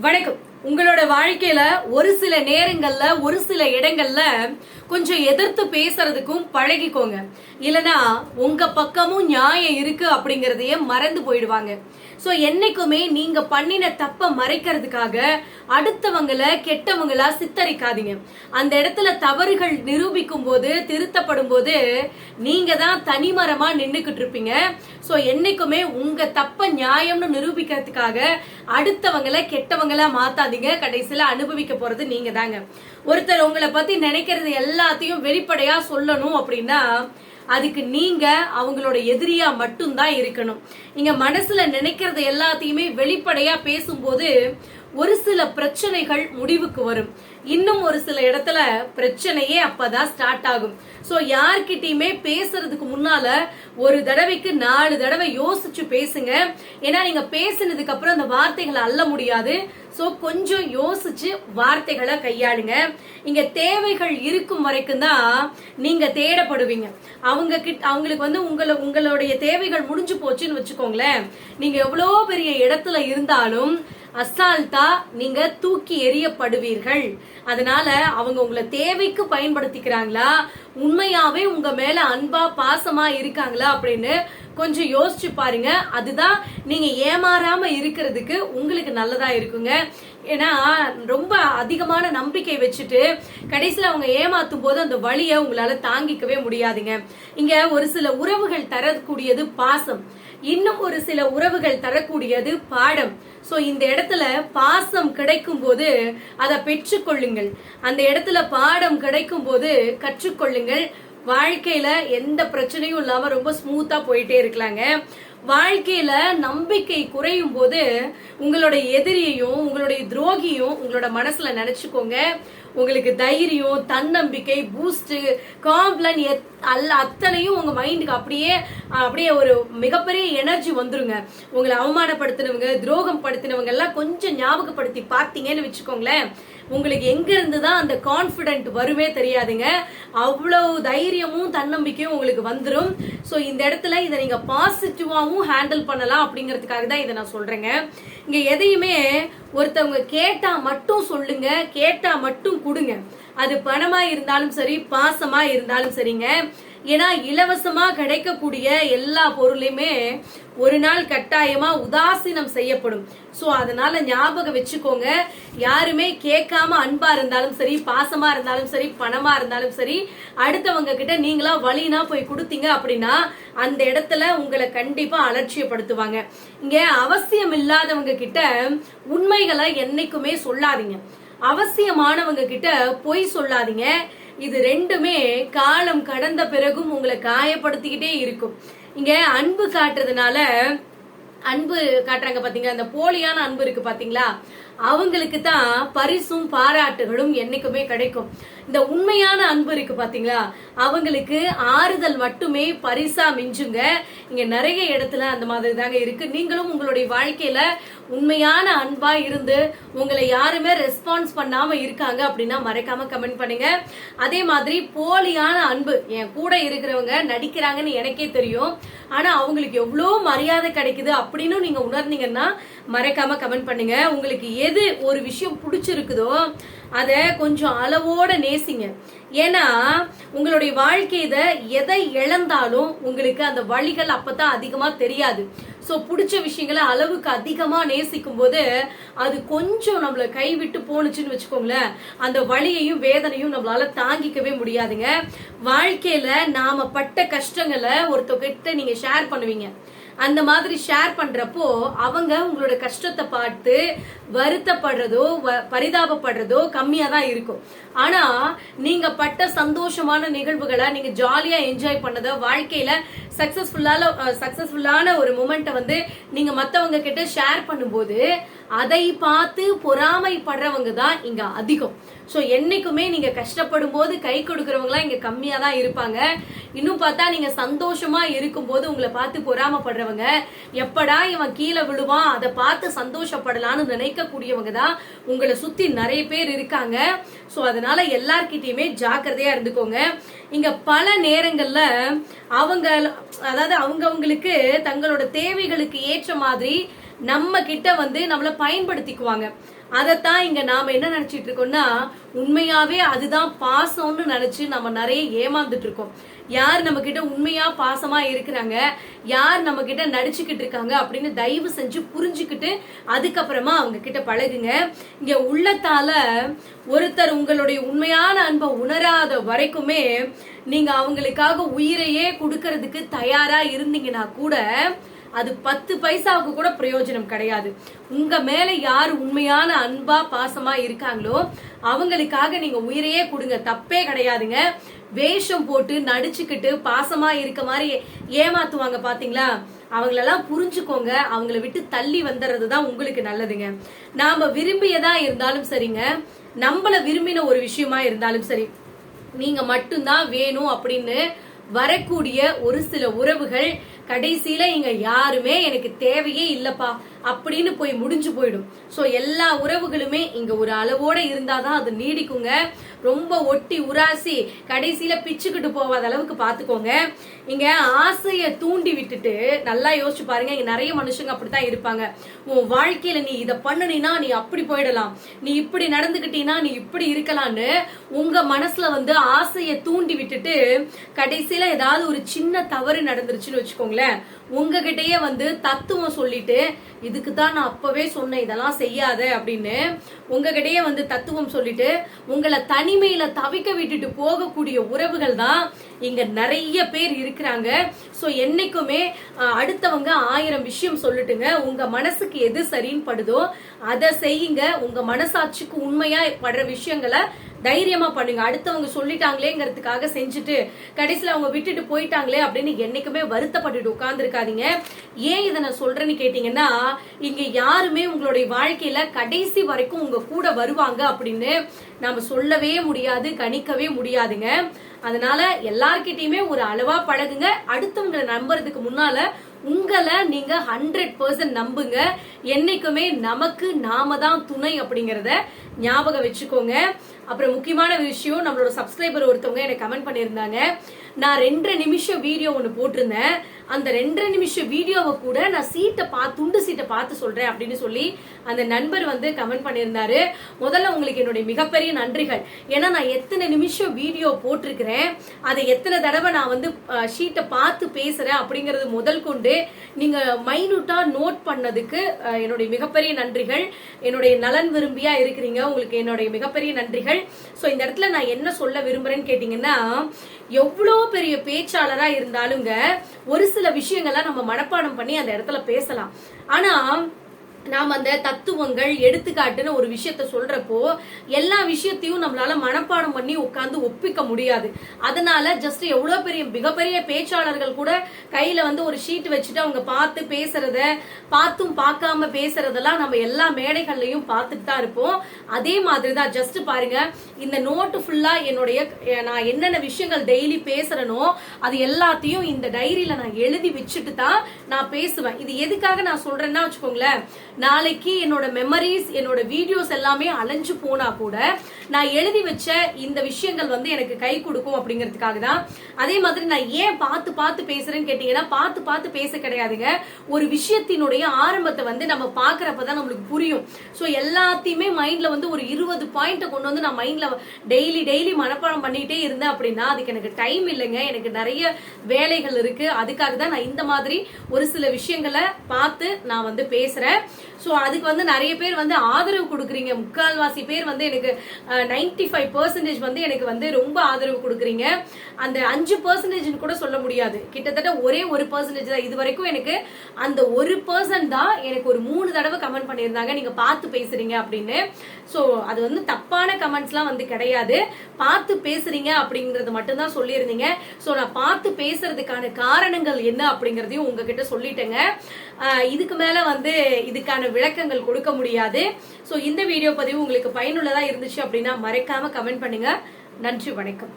வணக்கம். உங்களோட வாழ்க்கையில ஒரு சில நேரங்கள்ல ஒரு சில இடங்கள்ல கொஞ்சம் எதிர்த்து பேசுறதுக்கும் பழகிக்கோங்க. இல்லனா உங்க பக்கமும் நியாயம் இருக்கு அப்படிங்கறதையே மறந்து போயிடுவாங்க. சோ என்னைக்குமே நீங்க பண்ணின தப்ப மறைக்கிறதுக்காக அடுத்தவங்கள கெட்டவங்களா சித்தரிக்காதீங்க. அந்த இடத்துல தவறுகள் நிரூபிக்கும் போது திருத்தப்படும் போது நீங்க தான் தனிமரமா நின்றுக்கிட்டு இருப்பீங்க. சோ என்னைக்குமே உங்க தப்ப நியாயம்னு நிரூபிக்கிறதுக்காக அடுத்தவங்களை கெட்டவங்களா மாத்தாதீங்க. கடைசியில அனுபவிக்க போறது நீங்க தாங்க ஒருத்தர் உங்களை பத்தி நினைக்கிறது எல்லாத்தையும் வெளிப்படையா சொல்லணும் அப்படின்னா அதுக்கு நீங்க அவங்களோட எதிரியா மட்டும்தான் இருக்கணும். நீங்க மனசுல நினைக்கிறது எல்லாத்தையுமே வெளிப்படையா பேசும்போது ஒரு சில பிரச்சனைகள் முடிவுக்கு வரும். இன்னும் ஒரு சில இடத்துல பிரச்சனையே அப்பதான் ஸ்டார்ட் ஆகும். சோ யார்கிட்டயுமே பேசுறதுக்கு முன்னால ஒரு தடவைக்கு நாலு தடவை யோசிச்சு பேசுங்க. ஏன்னா நீங்க பேசினதுக்கு அப்புறம் அந்த வார்த்தைகளை அள்ள முடியாது. சோ கொஞ்சம் யோசிச்சு வார்த்தைகளை கையாளுங்க. இங்க தேவைகள் இருக்கும் வரைக்கும் தான் நீங்க தேடப்படுவீங்க. அவங்க கிட்ட அவங்களுக்கு வந்து உங்களை உங்களுடைய தேவைகள் முடிஞ்சு போச்சுன்னு வச்சுக்கோங்களேன். நீங்க எவ்வளோ பெரிய இடத்துல இருந்தாலும் அசால்ட்டா நீங்க தூக்கி எறியப்படுவீர்கள். அதனால அவங்க உங்களை தேவைக்கு பயன்படுத்திக்கிறாங்களா? உண்மையாவே உங்க மேல அன்பா பாசமா இருக்காங்களா அப்படின்னு கொஞ்சம் யோசிச்சு பாருங்க. அதுதான் நீங்க ஏமாறாம இருக்கிறதுக்கு உங்களுக்கு நல்லதா இருக்குங்க. ஏன்னா ரொம்ப அதிகமான நம்பிக்கை வச்சுட்டு கடைசியில் அவங்க ஏமாத்தும் போது அந்த வழியை உங்களால தாங்கிக்கவே முடியாதுங்க. இங்க ஒரு சில உறவுகள் தரக்கூடியது பாசம். இன்னும் ஒரு சில உறவுகள் தரக்கூடியது பாடம். சோ இந்த இடத்துல பாசம் கிடைக்கும் போது அதை பெற்றுக்கொள்ளுங்கள். அந்த இடத்துல பாடம் கிடைக்கும் போது கற்றுக்கொள்ளுங்கள். வாழ்க்கையில எந்த பிரச்சனையும் இல்லாம ரொம்ப ஸ்மூத்தா போயிட்டே இருக்கலாங்க. வாழ்க்கையில நம்பிக்கை குறையும் போது உங்களோட எதிரியையும் உங்களுடைய துரோகியும் உங்களோட மனசுல நினைச்சுக்கோங்க. உங்களுக்கு தைரியம் தன்னம்பிக்கை பூஸ்ட் காம்ப்ளன் அல்ல அத்தனையும் உங்க மைண்டுக்கு அப்படியே அப்படியே ஒரு மிகப்பெரிய எனர்ஜி வந்துருங்க. உங்களை அவமானப்படுத்தினவங்க துரோகம் படுத்தினவங்க எல்லாம் கொஞ்சம் ஞாபகப்படுத்தி பார்த்தீங்கன்னு வச்சுக்கோங்களேன். உங்களுக்கு எங்கேருந்து தான் அந்த கான்ஃபிடென்ட் வருமே தெரியாதுங்க. அவ்வளவு தைரியமும் தன்னம்பிக்கையும் உங்களுக்கு வந்துடும் ஸோ இந்த இடத்துல இதை நீங்கள் பாசிட்டிவாகவும் ஹேண்டில் பண்ணலாம் அப்படிங்கிறதுக்காக தான் இதை நான் சொல்கிறேங்க இங்கே எதையுமே ஒருத்தவங்க கேட்டால் மட்டும் சொல்லுங்க கேட்டால் மட்டும் கொடுங்க. அது பணமாக இருந்தாலும் சரி பாசமாக இருந்தாலும் சரிங்க. ஏன்னா இலவசமா கிடைக்கக்கூடிய எல்லா பொருளையுமே ஒரு நாள் கட்டாயமா உதாசீனம் செய்யப்படும். சோ அதனால ஞாபகம் வச்சுக்கோங்க. யாருமே கேட்காம அன்பா இருந்தாலும் சரி பாசமா இருந்தாலும் சரி பணமா இருந்தாலும் சரி அடுத்தவங்க கிட்ட நீங்களா வழினா போய் கொடுத்தீங்க அப்படின்னா அந்த இடத்துல உங்களை கண்டிப்பா அலட்சியப்படுத்துவாங்க. இங்க அவசியம் இல்லாதவங்க கிட்ட உண்மைகளை என்னைக்குமே சொல்லாதீங்க. அவசியமானவங்க கிட்ட பொய் சொல்லாதீங்க. இது ரெண்டுமே காலம் கடந்த பிறகும் உங்களை காயப்படுத்திக்கிட்டே இருக்கும். இங்க அன்பு காட்டுறதுனால அன்பு காட்டுறாங்க பாத்தீங்களா? அந்த போலியான அன்பு இருக்கு பாத்தீங்களா? அவங்களுக்கு தான் பரிசும் பாராட்டுகளும் என்னைக்குமே கிடைக்கும். இந்த உண்மையான அன்பு இருக்கு பாத்தீங்களா? அவங்களுக்கு ஆறுதல் மட்டுமே பரிசா மிஞ்சுங்க. இங்க நிறைய இடத்துல அந்த மாதிரி தாங்க இருக்கு. நீங்களும் உங்களுடைய வாழ்க்கையில உண்மையான அன்பா இருந்து உங்களை யாருமே ரெஸ்பான்ஸ் பண்ணாம இருக்காங்க அப்படின்னா மறைக்காம கமெண்ட் பண்ணுங்க. அதே மாதிரி போலியான அன்பு என் கூட இருக்கிறவங்க நடிக்கிறாங்கன்னு எனக்கே தெரியும். ஆனா அவங்களுக்கு எவ்வளோ மரியாதை கிடைக்குது அப்படின்னு நீங்க உணர்ந்தீங்கன்னா மறைக்காம கமெண்ட் பண்ணுங்க. உங்களுக்கு எது ஒரு விஷயம் பிடிச்சிருக்குதோ அதை கொஞ்சம் அளவோட நேசிங்க. ஏன்னா உங்களுடைய வாழ்க்கையில எதை இழந்தாலும் உங்களுக்கு அந்த வழிகள் அப்பதான் அதிகமா தெரியாது. ஸோ பிடிச்ச விஷயங்களை அளவுக்கு அதிகமா நேசிக்கும் போது அது கொஞ்சம் நம்மளை கைவிட்டு போணுச்சுன்னு வச்சுக்கோங்களேன். அந்த வழியையும் வேதனையும் நம்மளால தாங்கிக்கவே முடியாதுங்க. வாழ்க்கையில நாம பட்ட கஷ்டங்களை ஒருத்தர்கிட்ட நீங்க ஷேர் பண்ணுவீங்க. அந்த மாதிரி ஷேர் பண்றப்போ அவங்க உங்களோட கஷ்டத்தை பார்த்து வருத்தப்படுறதோ பரிதாபப்படுறதோ கம்மியா தான் இருக்கும். ஆனா நீங்க பட்ட சந்தோஷமான நிகழ்வுகளை நீங்க ஜாலியா என்ஜாய் பண்ணத வாழ்க்கையில சக்சஸ்ஃபுல்லான சக்சஸ்ஃபுல்லான ஒரு மூமெண்ட்டை வந்து நீங்க மத்தவங்க கிட்ட ஷேர் பண்ணும்போது அதை பார்த்து பொறாமைப்படுறவங்க தான் இங்க அதிகம். ஸோ என்னைக்குமே நீங்க கஷ்டப்படும் போது கை கொடுக்கறவங்களாம் இங்க கம்மியா தான் இருப்பாங்க. இன்னும் பார்த்தா நீங்க சந்தோஷமா இருக்கும்போது உங்களை பார்த்து பொறாமப்படுறவங்க. எப்படா இவன் கீழே விழுவான் அதை பார்த்து சந்தோஷப்படலாம்னு நினைக்கக்கூடியவங்க தான் உங்களை சுத்தி நிறைய பேர் இருக்காங்க. ஸோ அதனால எல்லார்கிட்டயுமே ஜாக்கிரதையா இருந்துக்கோங்க. இங்க பல நேரங்கள்ல அவங்க அதாவது அவங்க அவங்களுக்கு தங்களோட தேவைகளுக்கு ஏற்ற மாதிரி நம்ம கிட்ட வந்து நம்மளை பயன்படுத்திக்குவாங்க. அதைத்தான் இங்க நாம என்ன நினைச்சிட்டு இருக்கோம்னா உண்மையாவே அதுதான் பாசம்னு நினைச்சு நம்ம நிறைய ஏமாந்துட்டு இருக்கோம். யார் நம்ம கிட்ட உண்மையா பாசமா இருக்கிறாங்க? யார் நம்ம கிட்ட நடிச்சுக்கிட்டு இருக்காங்க அப்படின்னு தயவு செஞ்சு புரிஞ்சுக்கிட்டு அதுக்கப்புறமா அவங்க கிட்ட பழகுங்க. இங்க உள்ளத்தால ஒருத்தர் உங்களுடைய உண்மையான அன்பை உணராத வரைக்குமே நீங்க அவங்களுக்காக உயிரையே கொடுக்கறதுக்கு தயாரா இருந்தீங்கன்னா கூட அது பத்து பைசாவுக்கு கூட பிரயோஜனம் கிடையாது. உங்க மேல யார் உண்மையான அன்பா பாசமா இருக்காங்களோ அவங்களுக்காக நீங்க உயிரையே கொடுங்க. தப்பே கிடையாதுங்க. வேஷம் போட்டு நடிச்சுக்கிட்டு பாசமா இருக்க மாதிரி ஏமாத்துவாங்க பாத்தீங்களா? அவங்களெல்லாம் புரிஞ்சுக்கோங்க. அவங்கள விட்டு தள்ளி வந்துடுறது தான் உங்களுக்கு நல்லதுங்க. நாம விரும்பியதா இருந்தாலும் சரிங்க. நம்மள விரும்பின ஒரு விஷயமா இருந்தாலும் சரி. நீங்க மட்டும்தான் வேணும் அப்படின்னு வரக்கூடிய ஒரு சில உறவுகள் கடைசியில இங்க யாருமே எனக்கு தேவையே இல்லப்பா. அப்படின்னு போய் முடிஞ்சு போயிடும். ஸோ எல்லா உறவுகளுமே இங்க ஒரு அளவோட இருந்தாதான் அது நீடிக்குங்க. ரொம்ப ஒட்டி உராசி கடைசியில பிச்சுக்கிட்டு போகாத அளவுக்கு பாத்துக்கோங்க. இங்க ஆசைய தூண்டி விட்டுட்டு நல்லா யோசிச்சு பாருங்க. இங்க நிறைய மனுஷங்க அப்படித்தான் இருப்பாங்க. உன் வாழ்க்கையில நீ இதை பண்ணினா நீ அப்படி போயிடலாம். நீ இப்படி நடந்துகிட்டீனா நீ இப்படி இருக்கலாம்னு உங்க மனசுல வந்து ஆசைய தூண்டி விட்டுட்டு கடைசியில ஏதாவது ஒரு சின்ன தவறு நடந்துருச்சுன்னு வச்சுக்கோங்களேன். உங்ககிட்டயே வந்து தத்துவம் சொல்லிட்டு இதுக்கு தான் நான் அப்பவே சொன்னேன் இதெல்லாம் செய்யாத அப்படின்னு. உங்ககிட்டயே வந்து தத்துவம் சொல்லிட்டு உங்களை தனிமையில தவிக்க விட்டுட்டு போகக்கூடிய உறவுகள் தான் இங்க நிறைய பேர் இருக்கிறாங்க. ஸோ என்னைக்குமே அடுத்தவங்க ஆயிரம் விஷயம் சொல்லிட்டுங்க உங்க மனசுக்கு எது சரின்னு படுதோ அதை செய்யுங்க. உங்க மனசாட்சிக்கு உண்மையா படுற விஷயங்களை தைரியமா பண்ணுங்க. அடுத்தவங்க சொல்லிட்டாங்களேங்கிறதுக்காக செஞ்சுட்டு கடைசியில் அவங்க விட்டுட்டு போயிட்டாங்களே அப்படின்னு என்னைக்குமே வருத்தப்பட்டுட்டு உட்கார்ந்துருக்காதீங்க. ஏன் இதை நான் சொல்றேன்னு கேட்டீங்கன்னா இங்க யாருமே உங்களுடைய வாழ்க்கையில கடைசி வரைக்கும் உங்க கூட வருவாங்க அப்படின்னு நாம சொல்லவே முடியாது கணிக்கவே முடியாதுங்க. அதனால எல்லார்கிட்டயுமே ஒரு அளவா பழகுங்க. அடுத்தவங்களை நம்புறதுக்கு முன்னால உங்களை நீங்க ஹண்ட்ரட் பர்சன்ட் நம்புங்க. என்னைக்குமே நமக்கு நாம தான் துணை அப்படிங்கிறத ஞாபகம் வச்சுக்கோங்க. அப்புறம் முக்கியமான விஷயம் நம்மளோட சப்ஸ்கிரைபர் ஒருத்தவங்க எனக்கு கமெண்ட் பண்ணியிருந்தாங்க. நான் ரெண்டரை நிமிஷம் வீடியோ ஒன்று போட்டிருந்தேன். அந்த ரெண்டரை நிமிஷம் வீடியோவை கூட நான் சீட்டை பார்த்து துண்டு சீட்டை பார்த்து சொல்றேன் அப்படின்னு சொல்லி அந்த நண்பர் வந்து கமெண்ட் பண்ணியிருந்தாரு. முதல்ல உங்களுக்கு என்னுடைய மிகப்பெரிய நன்றிகள். ஏன்னா நான் எத்தனை நிமிஷம் வீடியோ போட்டிருக்கிறேன். அதை எத்தனை தடவை நான் வந்து ஷீட்டை பார்த்து பேசுறேன் அப்படிங்கிறது முதல் கொண்டு நீங்க மைனூட்டா நோட் பண்ணதுக்கு என்னுடைய மிகப்பெரிய நன்றிகள். என்னுடைய நலன் விரும்பியா இருக்கிறீங்க. உங்களுக்கு என்னுடைய மிகப்பெரிய நன்றிகள். ஸோ இந்த இடத்துல நான் என்ன சொல்ல விரும்புறேன்னு கேட்டீங்கன்னா எவ்வளோ பெரிய பேச்சாளரா இருந்தாலுங்க ஒரு சில விஷயங்களை நம்ம மனப்பாடம் பண்ணி அந்த இடத்துல பேசலாம். ஆனா நாம் அந்த தத்துவங்கள் எடுத்துக்காட்டுன்னு ஒரு விஷயத்த சொல்றப்போ எல்லா விஷயத்தையும் நம்மளால மனப்பாடம் பண்ணி உட்காந்து ஒப்பிக்க முடியாது. அதனால ஜஸ்ட் எவ்வளோ பெரிய மிகப்பெரிய பேச்சாளர்கள் கூட கையில வந்து ஒரு ஷீட் வச்சுட்டு அவங்க பார்த்து பேசுறத பார்த்தும் பார்க்காம பேசுறதெல்லாம் நம்ம எல்லா மேடைகள்லையும் பார்த்துட்டு தான் இருப்போம். அதே மாதிரி தான் ஜஸ்ட் பாருங்க இந்த நோட்டு ஃபுல்லா என்னுடைய நான் என்னென்ன விஷயங்கள் டெய்லி பேசுறேனோ அது எல்லாத்தையும் இந்த டைரியில நான் எழுதி வச்சுட்டு தான் நான் பேசுவேன். இது எதுக்காக நான் சொல்றேன்னா வச்சுக்கோங்களேன் நாளைக்கு என்னோட மெமரிஸ் என்னோட வீடியோஸ் எல்லாமே அலைஞ்சு போனா கூட நான் எழுதி வச்ச இந்த விஷயங்கள் வந்து எனக்கு கை கொடுக்கும் அப்படிங்கிறதுக்காக தான். அதே மாதிரி நான் ஏன் பார்த்து பார்த்து பேசுறேன்னு கேட்டீங்கன்னா பார்த்து பார்த்து பேச கிடையாதுங்க. ஒரு விஷயத்தினுடைய ஆரம்பத்தை வந்து நம்ம பாக்குறப்ப தான் நம்மளுக்கு புரியும். ஸோ எல்லாத்தையுமே மைண்ட்ல வந்து ஒரு இருபது பாயிண்ட்டை கொண்டு வந்து நான் மைண்ட்ல டெய்லி டெய்லி மனப்பாடம் பண்ணிட்டே இருந்தேன் அப்படின்னா அதுக்கு எனக்கு டைம் இல்லைங்க. எனக்கு நிறைய வேலைகள் இருக்கு. அதுக்காக தான் நான் இந்த மாதிரி ஒரு சில விஷயங்களை பார்த்து நான் வந்து பேசுறேன். ஸோ அதுக்கு வந்து நிறைய பேர் வந்து ஆதரவு கொடுக்குறீங்க. முக்கால்வாசி பேர் வந்து எனக்கு நைன்டி ஃபைவ் பர்சன்டேஜ் வந்து எனக்கு வந்து ரொம்ப ஆதரவு கொடுக்குறீங்க. அந்த அஞ்சு பர்சன்டேஜ்னு கூட சொல்ல முடியாது. கிட்டத்தட்ட ஒரே ஒரு பர்சன்டேஜ் தான். இது வரைக்கும் எனக்கு அந்த ஒரு பர்சன் தான் எனக்கு ஒரு மூணு தடவை கமெண்ட் பண்ணியிருந்தாங்க. நீங்கள் பார்த்து பேசுறீங்க அப்படின்னு. ஸோ அது வந்து தப்பான கமெண்ட்ஸ்லாம் வந்து கிடையாது. பார்த்து பேசுறீங்க அப்படிங்கிறது மட்டும்தான் சொல்லியிருந்தீங்க. ஸோ நான் பார்த்து பேசுறதுக்கான காரணங்கள் என்ன அப்படிங்கிறதையும் உங்ககிட்ட சொல்லிட்டேங்க. இதுக்கு மேலே வந்து இதுக்கான விளக்கங்கள் கொடுக்க முடியாது. ஸோ இந்த வீடியோ பதிவு உங்களுக்கு பயனுள்ளதா இருந்துச்சு அப்படின்னா மறைக்காம கமெண்ட் பண்ணுங்க. நன்றி வணக்கம்.